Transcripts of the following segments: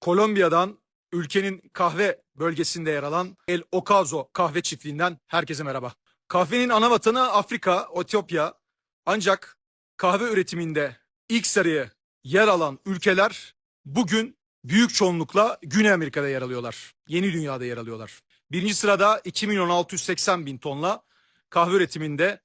Kolombiya'dan ülkenin kahve bölgesinde yer alan El Ocaso kahve çiftliğinden herkese merhaba. Kahvenin ana vatanı Afrika, Etiyopya. Ancak kahve üretiminde ilk sıraya yer alan ülkeler bugün büyük çoğunlukla Güney Amerika'da yer alıyorlar. Yeni dünyada yer alıyorlar. Birinci sırada 2 milyon 680 bin tonla kahve üretiminde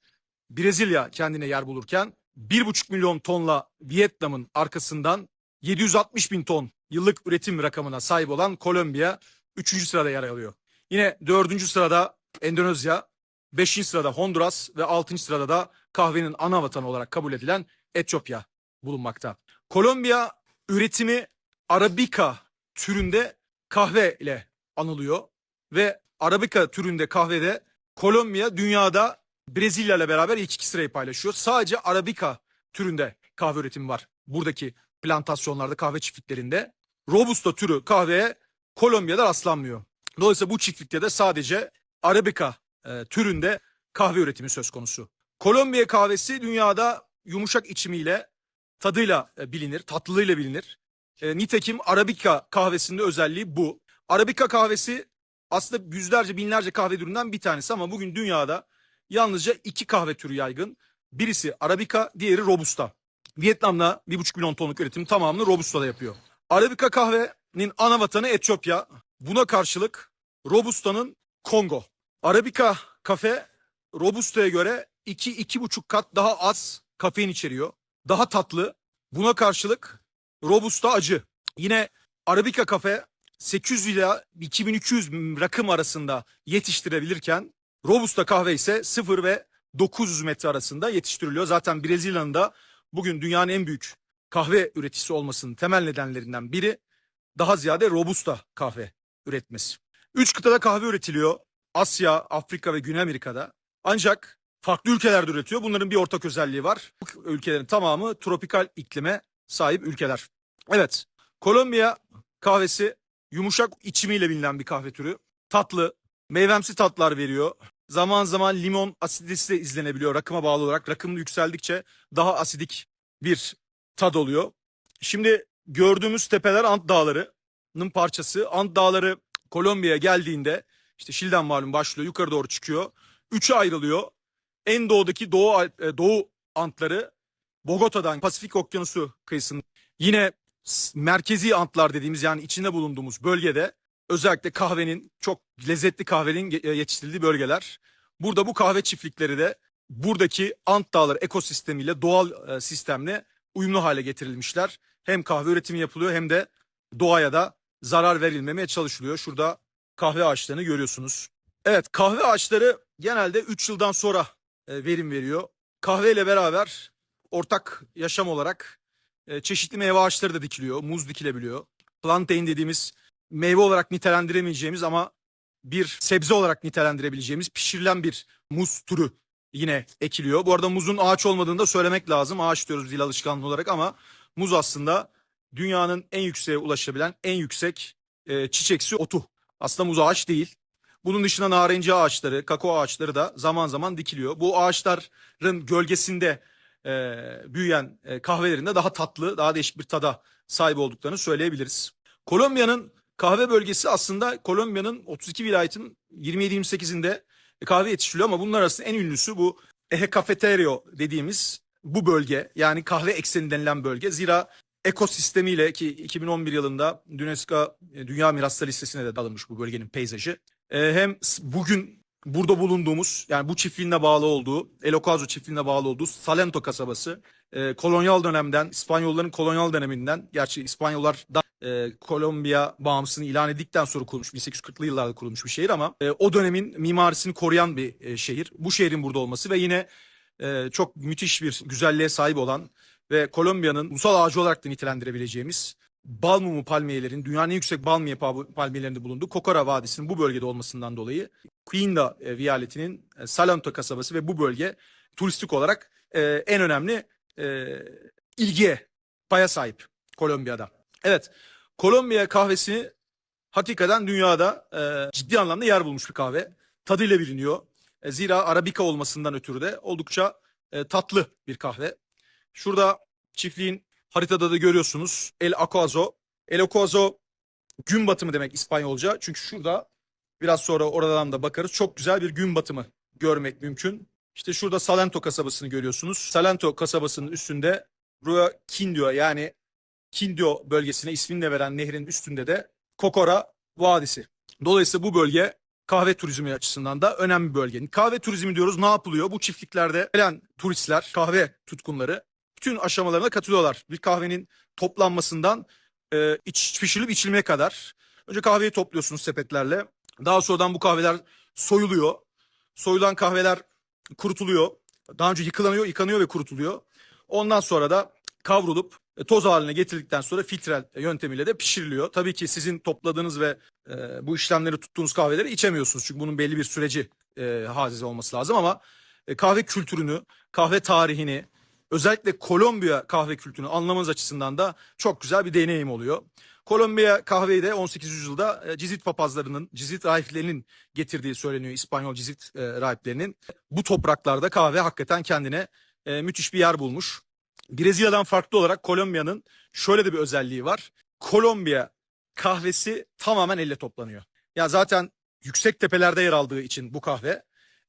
Brezilya kendine yer bulurken 1,5 milyon tonla Vietnam'ın arkasından 760 bin ton yıllık üretim rakamına sahip olan Kolombiya 3. sırada yer alıyor. Yine 4. sırada Endonezya, 5. sırada Honduras ve 6. sırada da kahvenin ana vatanı olarak kabul edilen Etiyopya bulunmakta. Kolombiya üretimi Arabica türünde kahve ile anılıyor ve Arabica türünde kahvede Kolombiya dünyada Brezilya ile beraber ilk iki sırayı paylaşıyor. Sadece Arabica türünde kahve üretimi var. Buradaki plantasyonlarda, kahve çiftliklerinde. Robusta türü kahveye Kolombiya'da rastlanmıyor. Dolayısıyla bu çiftlikte de sadece Arabica e, türünde kahve üretimi söz konusu. Kolombiya kahvesi dünyada yumuşak içimiyle, tadıyla e, bilinir, tatlılığıyla bilinir. E, nitekim Arabica kahvesinin de özelliği bu. Arabica kahvesi aslında yüzlerce binlerce kahve türünden bir tanesi ama bugün dünyada yalnızca iki kahve türü yaygın. Birisi Arabica, diğeri Robusta. Vietnam'da 1,5 milyon tonluk üretim tamamını Robusta'da yapıyor. Arabica kahvenin ana vatanı Etiyopya. Buna karşılık Robusta'nın Kongo. Arabica kafe Robusta'ya göre 2-2,5 kat daha az kafein içeriyor. Daha tatlı. Buna karşılık Robusta acı. Yine Arabica kafe 800 ila 2200 rakım arasında yetiştirebilirken Robusta kahve ise 0 ve 900 metre arasında yetiştiriliyor. Zaten Brezilya'nın da bugün dünyanın en büyük kahve üreticisi olmasının temel nedenlerinden biri daha ziyade Robusta kahve üretmesi. Üç kıtada kahve üretiliyor. Asya, Afrika ve Güney Amerika'da. Ancak farklı ülkelerde üretiyor. Bunların bir ortak özelliği var. Bu ülkelerin tamamı tropikal iklime sahip ülkeler. Evet, Kolombiya kahvesi yumuşak içimiyle bilinen bir kahve türü. Tatlı, meyvemsi tatlar veriyor. Zaman zaman limon asiditesi de izlenebiliyor rakıma bağlı olarak. Rakım yükseldikçe daha asidik bir tad oluyor. Şimdi gördüğümüz tepeler Ant Dağları'nın parçası. Ant Dağları Kolombiya'ya geldiğinde işte Şili'den malum başlıyor yukarı doğru çıkıyor. Üçe ayrılıyor. En doğudaki Doğu, e, Doğu Antları Bogota'dan Pasifik Okyanusu kıyısında. Yine merkezi Antlar dediğimiz yani içinde bulunduğumuz bölgede özellikle kahvenin çok lezzetli kahvenin e, yetiştirildiği bölgeler. Burada bu kahve çiftlikleri de buradaki Ant Dağları ekosistemiyle doğal e, sistemle uyumlu hale getirilmişler. Hem kahve üretimi yapılıyor hem de doğaya da zarar verilmemeye çalışılıyor. Şurada kahve ağaçlarını görüyorsunuz. Evet kahve ağaçları genelde 3 yıldan sonra e, verim veriyor. Kahve ile beraber ortak yaşam olarak çeşitli meyve ağaçları da dikiliyor. Muz dikilebiliyor. Plantain dediğimiz meyve olarak nitelendiremeyeceğimiz ama bir sebze olarak nitelendirebileceğimiz pişirilen bir muz türü yine ekiliyor. Bu arada muzun ağaç olmadığını da söylemek lazım. Ağaç diyoruz dil alışkanlığı olarak ama muz aslında dünyanın en yükseğe ulaşabilen en yüksek e, çiçeksi otu. Aslında muz ağaç değil. Bunun dışında narenci ağaçları, kakao ağaçları da zaman zaman dikiliyor. Bu ağaçların gölgesinde e, büyüyen e, kahvelerinde daha tatlı, daha değişik bir tada sahip olduklarını söyleyebiliriz. Kolombiya'nın kahve bölgesi aslında Kolombiya'nın 32 vilayetin 27-28'inde kahve yetiştiriliyor ama bunlar arasında en ünlüsü bu Eje Cafeterio dediğimiz bu bölge yani kahve ekseni denilen bölge. Zira ekosistemiyle ki 2011 yılında UNESCO e, Dünya Mirasları listesine de alınmış bu bölgenin peyzajı. E, hem bugün burada bulunduğumuz yani bu çiftliğine bağlı olduğu El Ocaso çiftliğine bağlı olduğu Salento kasabası e, kolonyal dönemden İspanyolların kolonyal döneminden gerçi İspanyollar da e, Kolombiya bağımsızlığını ilan edildikten sonra kurulmuş 1840'lı yıllarda kurulmuş bir şehir ama e, o dönemin mimarisini koruyan bir e, şehir. Bu şehrin burada olması ve yine e, çok müthiş bir güzelliğe sahip olan ve Kolombiya'nın ulusal ağacı olarak da nitelendirebileceğimiz bal mumu palmiyelerin dünyanın en yüksek bal mumu pa- palmiyelerinde bulunduğu Kokora Vadisi'nin bu bölgede olmasından dolayı Quinda e, viyaletinin e, Salento kasabası ve bu bölge turistik olarak e, en önemli e, ilgiye paya sahip Kolombiya'da. Evet Kolombiya kahvesi hakikaten dünyada e, ciddi anlamda yer bulmuş bir kahve. Tadıyla biliniyor. E, zira Arabica olmasından ötürü de oldukça e, tatlı bir kahve. Şurada çiftliğin haritada da görüyorsunuz El Ocaso. El Ocaso gün batımı demek İspanyolca. Çünkü şurada biraz sonra oradan da bakarız. Çok güzel bir gün batımı görmek mümkün. İşte şurada Salento kasabasını görüyorsunuz. Salento kasabasının üstünde Rua Quindio yani Quindio bölgesine ismini de veren nehrin üstünde de Kokora Vadisi. Dolayısıyla bu bölge kahve turizmi açısından da önemli bir bölge. Kahve turizmi diyoruz. Ne yapılıyor? Bu çiftliklerde gelen turistler, kahve tutkunları bütün aşamalarına katılıyorlar. Bir kahvenin toplanmasından e, iç pişirilip içilmeye kadar. Önce kahveyi topluyorsunuz sepetlerle. Daha sonradan bu kahveler soyuluyor. Soyulan kahveler kurutuluyor. Daha önce yıkılanıyor, yıkanıyor ve kurutuluyor. Ondan sonra da kavrulup toz haline getirdikten sonra filtre yöntemiyle de pişiriliyor. Tabii ki sizin topladığınız ve e, bu işlemleri tuttuğunuz kahveleri içemiyorsunuz. Çünkü bunun belli bir süreci e, hazize olması lazım ama e, kahve kültürünü, kahve tarihini, özellikle Kolombiya kahve kültürünü anlamanız açısından da çok güzel bir deneyim oluyor. Kolombiya kahveyi de 18. yüzyılda e, Cizit papazlarının, Cizit rahiplerinin getirdiği söyleniyor. İspanyol Cizit e, rahiplerinin. Bu topraklarda kahve hakikaten kendine e, müthiş bir yer bulmuş. Brezilya'dan farklı olarak Kolombiya'nın şöyle de bir özelliği var. Kolombiya kahvesi tamamen elle toplanıyor. Ya zaten yüksek tepelerde yer aldığı için bu kahve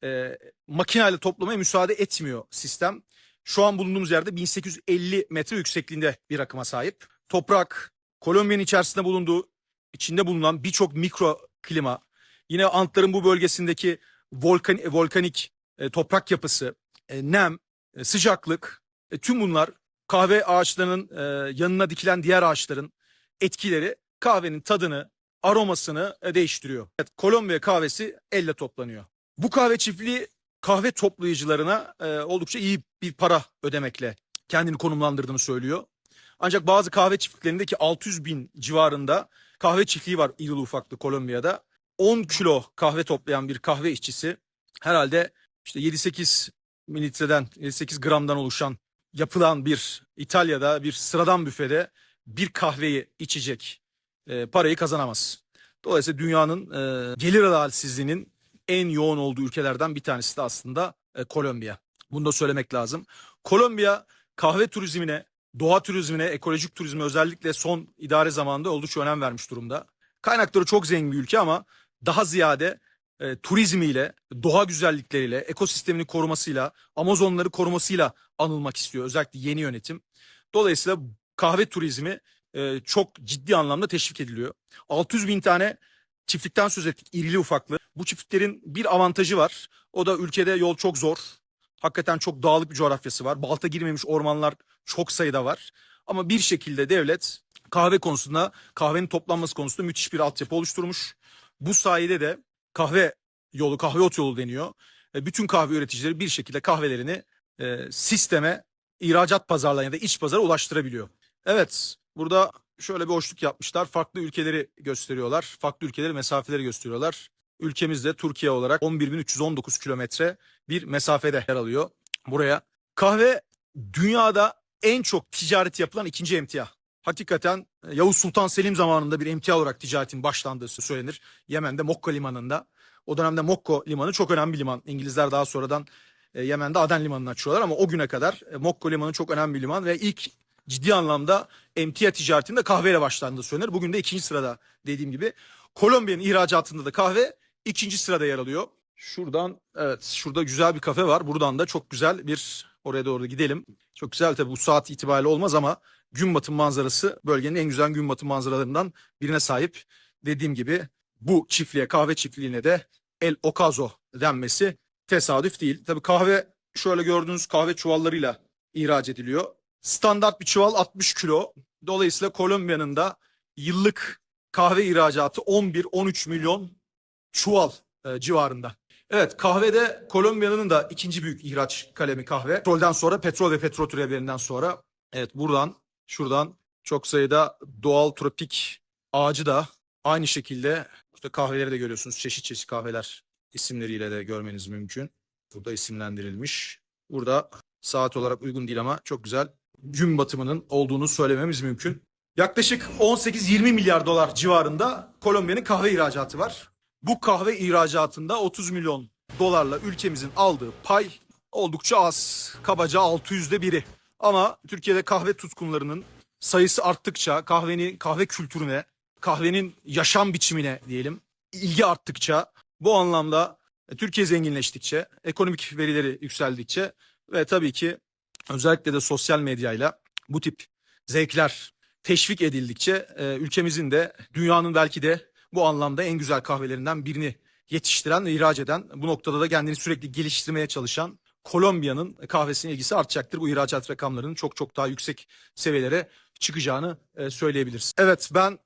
e, makineyle toplamaya müsaade etmiyor sistem. Şu an bulunduğumuz yerde 1850 metre yüksekliğinde bir akıma sahip. Toprak, Kolombiya'nın içerisinde bulunduğu, içinde bulunan birçok mikro klima, yine Antların bu bölgesindeki volkan, volkanik e, toprak yapısı, e, nem, e, sıcaklık, e, tüm bunlar kahve ağaçlarının e, yanına dikilen diğer ağaçların etkileri kahvenin tadını, aromasını e, değiştiriyor. Evet, Kolombiya kahvesi elle toplanıyor. Bu kahve çiftliği kahve toplayıcılarına e, oldukça iyi bir para ödemekle kendini konumlandırdığını söylüyor. Ancak bazı kahve çiftliklerindeki 600 bin civarında kahve çiftliği var irili ufaklı Kolombiya'da. 10 kilo kahve toplayan bir kahve işçisi herhalde işte 7-8 mililitreden 7-8 gramdan oluşan yapılan bir İtalya'da bir sıradan büfede bir kahveyi içecek e, parayı kazanamaz. Dolayısıyla dünyanın e, gelir adaletsizliğinin en yoğun olduğu ülkelerden bir tanesi de aslında e, Kolombiya. Bunu da söylemek lazım. Kolombiya kahve turizmine, doğa turizmine, ekolojik turizme özellikle son idare zamanında oldukça önem vermiş durumda. Kaynakları çok zengin bir ülke ama daha ziyade e, turizmiyle, doğa güzellikleriyle, ekosistemini korumasıyla, Amazonları korumasıyla anılmak istiyor özellikle yeni yönetim. Dolayısıyla kahve turizmi e, çok ciddi anlamda teşvik ediliyor. 600 bin tane çiftlikten söz ettik irili ufaklı. Bu çiftliklerin bir avantajı var. O da ülkede yol çok zor. Hakikaten çok dağlık bir coğrafyası var. Balta girmemiş ormanlar çok sayıda var. Ama bir şekilde devlet kahve konusunda, kahvenin toplanması konusunda müthiş bir altyapı oluşturmuş. Bu sayede de kahve yolu, kahve ot yolu deniyor. E, Bütün kahve üreticileri bir şekilde kahvelerini e, sisteme, ihracat pazarlarına ya da iç pazara ulaştırabiliyor. Evet, burada şöyle bir hoşluk yapmışlar. Farklı ülkeleri gösteriyorlar. Farklı ülkeleri mesafeleri gösteriyorlar. Ülkemizde Türkiye olarak 11.319 kilometre bir mesafede yer alıyor buraya. Kahve dünyada en çok ticaret yapılan ikinci emtia. Hakikaten e, Yavuz Sultan Selim zamanında bir emtia olarak ticaretin başlandığı söylenir. Yemen'de Mokka limanında. O dönemde Mokko limanı çok önemli bir liman. İngilizler daha sonradan e, Yemen'de Aden limanını açıyorlar ama o güne kadar e, Mokko limanı çok önemli bir liman ve ilk ciddi anlamda emtia ticaretinde kahveyle başlandığı söylenir. Bugün de ikinci sırada dediğim gibi. Kolombiya'nın ihracatında da kahve ikinci sırada yer alıyor. Şuradan evet şurada güzel bir kafe var. Buradan da çok güzel bir oraya doğru gidelim. Çok güzel tabii bu saat itibariyle olmaz ama gün batım manzarası bölgenin en güzel gün batım manzaralarından birine sahip. Dediğim gibi bu çiftliğe kahve çiftliğine de El Ocaso denmesi tesadüf değil. Tabii kahve şöyle gördüğünüz kahve çuvallarıyla ihraç ediliyor. Standart bir çuval 60 kilo. Dolayısıyla Kolombiya'nın da yıllık kahve ihracatı 11-13 milyon çuval e, civarında. Evet kahvede Kolombiya'nın da ikinci büyük ihraç kalemi kahve. Petrolden sonra petrol ve petrol türevlerinden sonra evet buradan şuradan çok sayıda doğal tropik ağacı da aynı şekilde işte kahveleri de görüyorsunuz. Çeşit çeşit kahveler isimleriyle de görmeniz mümkün. Burada isimlendirilmiş. Burada saat olarak uygun değil ama çok güzel gün batımının olduğunu söylememiz mümkün. Yaklaşık 18-20 milyar dolar civarında Kolombiya'nın kahve ihracatı var. Bu kahve ihracatında 30 milyon dolarla ülkemizin aldığı pay oldukça az. Kabaca 600'de biri. Ama Türkiye'de kahve tutkunlarının sayısı arttıkça kahvenin kahve kültürüne kahvenin yaşam biçimine diyelim ilgi arttıkça bu anlamda Türkiye zenginleştikçe, ekonomik verileri yükseldikçe ve tabii ki özellikle de sosyal medyayla bu tip zevkler teşvik edildikçe e, ülkemizin de dünyanın belki de bu anlamda en güzel kahvelerinden birini yetiştiren ve ihraç eden bu noktada da kendini sürekli geliştirmeye çalışan Kolombiya'nın kahvesine ilgisi artacaktır. Bu ihracat rakamlarının çok çok daha yüksek seviyelere çıkacağını e, söyleyebiliriz. Evet ben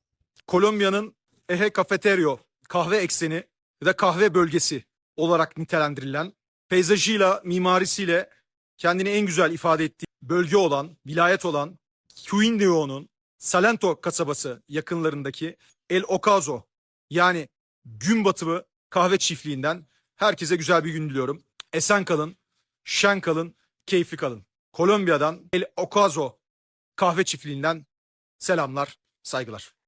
Kolombiya'nın Eje Cafeterio kahve ekseni ya da kahve bölgesi olarak nitelendirilen peyzajıyla, mimarisiyle kendini en güzel ifade ettiği bölge olan, vilayet olan Quindeo'nun Salento kasabası yakınlarındaki El Ocaso yani gün batımı kahve çiftliğinden herkese güzel bir gün diliyorum. Esen kalın, şen kalın, keyifli kalın. Kolombiya'dan El Ocaso kahve çiftliğinden selamlar, saygılar.